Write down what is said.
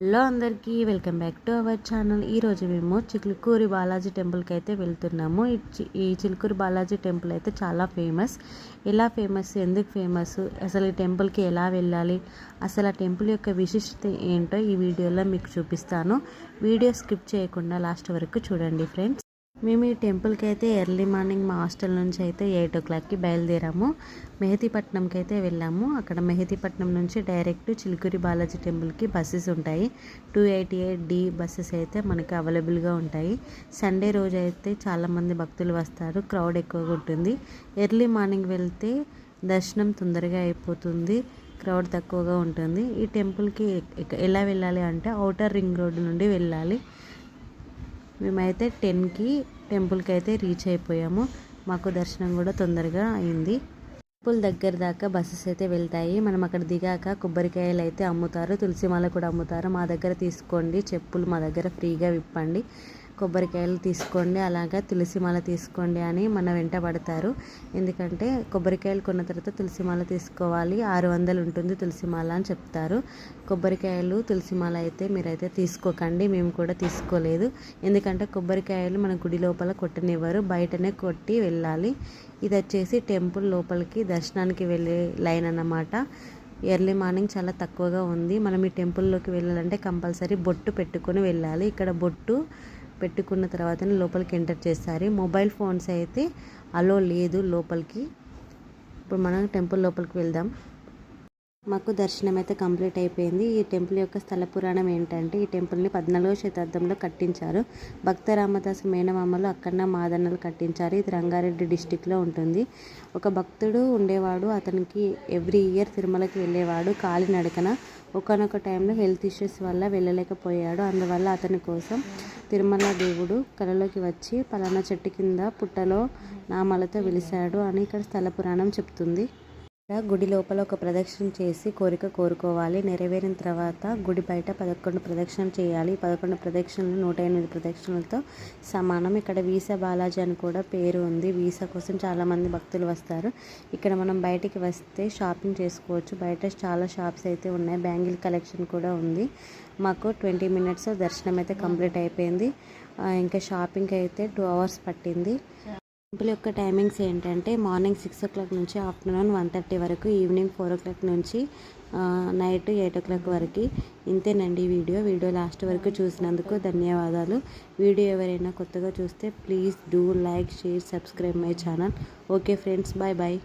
Hello అందరికీ welcome back to our channel. ఈరోజు మేము చిలుకూరి బాలాజీ టెంపుల్కి అయితే వెళ్తున్నాము. ఈ చిలుకూరి బాలాజీ టెంపుల్ అయితే చాలా ఫేమస్. ఎలా ఫేమస్ ఎందుకు ఫేమస్ అసలు ఈ టెంపుల్కి ఎలా వెళ్ళాలి అసలు ఆ టెంపుల్ యొక్క విశిష్టత ఏంటో ఈ వీడియోలో మీకు చూపిస్తాను. వీడియో స్కిప్ చేయకుండా లాస్ట్ వరకు చూడండి ఫ్రెండ్స్. మేము ఈ టెంపుల్కి అయితే ఎర్లీ మార్నింగ్ మా హాస్టల్ నుంచి అయితే ఎయిట్ ఓ క్లాక్కి బయలుదేరాము. మెహదీపట్నంకి అయితే వెళ్ళాము. అక్కడ మెహదీపట్నం నుంచి డైరెక్ట్ చిలుకూరి బాలాజీ టెంపుల్కి బస్సెస్ ఉంటాయి. Two eighty eight D buses అయితే మనకి అవైలబుల్గా ఉంటాయి. సండే రోజు అయితే చాలామంది భక్తులు వస్తారు. క్రౌడ్ ఎక్కువగా ఉంటుంది. ఎర్లీ మార్నింగ్ వెళ్తే దర్శనం తొందరగా అయిపోతుంది. క్రౌడ్ తక్కువగా ఉంటుంది. ఈ టెంపుల్కి ఎలా వెళ్ళాలి అంటే అవుటర్ రింగ్ రోడ్ నుండి వెళ్ళాలి. మేమైతే టెన్కి టెంపుల్కి అయితే రీచ్ అయిపోయాము. మాకు దర్శనం కూడా తొందరగా అయింది. టెంపుల్ దగ్గర దాకా బస్సెస్ అయితే వెళ్తాయి. మనం అక్కడ దిగాక కొబ్బరికాయలు అయితే అమ్ముతారు తులసిమాల కూడా అమ్ముతారు. మా దగ్గర తీసుకోండి చెప్పులు మా దగ్గర ఫ్రీగా విప్పండి. కొబ్బరికాయలు తీసుకోండి అలాగా తులసి మాల తీసుకోండి అని మన వెంట పడతారు. ఎందుకంటే కొబ్బరికాయలు కొన్న తర్వాత తులసి మాల తీసుకోవాలి ఆరు వందలు ఉంటుంది తులసి మాల అని చెప్తారు. కొబ్బరికాయలు తులసి మాల అయితే మీరైతే తీసుకోకండి మేము కూడా తీసుకోలేదు. ఎందుకంటే కొబ్బరికాయలు మన గుడి లోపల కొట్టనివ్వరు బయటనే కొట్టి వెళ్ళాలి. ఇది వచ్చేసి టెంపుల్ లోపలికి దర్శనానికి వెళ్ళే లైన్ అన్నమాట. ఎర్లీ మార్నింగ్ చాలా తక్కువగా ఉంది. మనం ఈ టెంపుల్లోకి వెళ్ళాలంటే కంపల్సరీ బొట్టు పెట్టుకొని వెళ్ళాలి. ఇక్కడ బొట్టు పెట్టుకున్న తర్వాతనే లోపలికి ఎంటర్ చేస్తారు. మొబైల్ ఫోన్స్ అయితే అలో లేదు లోపలికి. ఇప్పుడు మనం టెంపుల్ లోపలికి వెళ్దాం. మాకు దర్శనం అయితే కంప్లీట్ అయిపోయింది. ఈ టెంపుల్ యొక్క స్థల పురాణం ఏంటంటే ఈ టెంపుల్ని పద్నాలుగో శతాబ్దంలో కట్టించారు. భక్త రామదాసు మేనమామలు అక్కన్న మాదన్నలు కట్టించారు. ఇది రంగారెడ్డి డిస్టిక్లో ఉంటుంది. ఒక భక్తుడు ఉండేవాడు. అతనికి ఎవ్రీ ఇయర్ తిరుమలకి వెళ్ళేవాడు. కాలినడకన ఒకనొక టైంలో హెల్త్ ఇష్యూస్ వల్ల వెళ్ళలేకపోయాడు. అందువల్ల అతని కోసం తిరుమల దేవుడు కలలోకి వచ్చి పలానా చెట్టు కింద పుట్టలో నామాలతో వెలిశాడు అని ఇక్కడ స్థల పురాణం చెప్తుంది. గుడి లోపల ఒక ప్రదక్షిణ చేసి కోరిక కోరుకోవాలి. నెరవేరిన తర్వాత గుడి బయట పదకొండు ప్రదక్షిణలు చేయాలి. పదకొండు ప్రదక్షిణలు నూట ఎనిమిది ప్రదక్షిణలతో సమానం. ఇక్కడ వీసా బాలాజీ అని కూడా పేరు ఉంది. వీసా కోసం చాలామంది భక్తులు వస్తారు. ఇక్కడ మనం బయటికి వస్తే షాపింగ్ చేసుకోవచ్చు. బయట చాలా షాప్స్ అయితే ఉన్నాయి. బ్యాంగిల్ కలెక్షన్ కూడా ఉంది. మాకు ట్వంటీ మినిట్స్ దర్శనం అయితే కంప్లీట్ అయిపోయింది. ఇంకా షాపింగ్ అయితే టూ అవర్స్ పట్టింది. టెంపుల్ యొక్క టైమింగ్స్ ఏంటంటే మార్నింగ్ సిక్స్ ఓ క్లాక్ నుంచి ఆఫ్టర్నూన్ వన్ థర్టీ వరకు ఈవినింగ్ ఫోర్ ఓ క్లాక్ నుంచి నైట్ ఎయిట్ ఓ క్లాక్ వరకు. ఇంతేనండి ఈ వీడియో. వీడియో లాస్ట్ వరకు చూసినందుకు ధన్యవాదాలు. వీడియో ఎవరైనా కొత్తగా చూస్తే please do like share subscribe my channel. Okay friends bye bye.